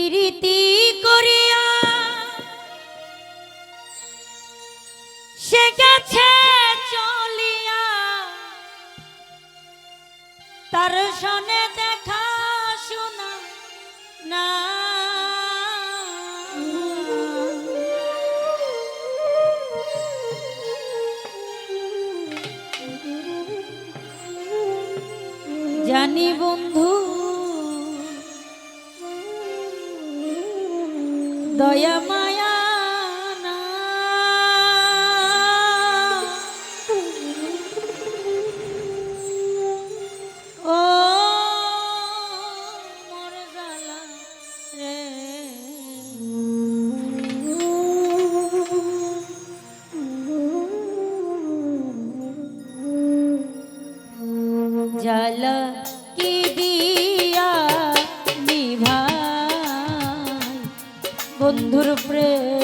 প্রীতি করিয়া সে গেছে চলিয়া। তার সনে দেখা শোনা না। জানি বন্ধু দয়া মায়া জালা Yeah.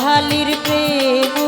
কাহালির প্রেম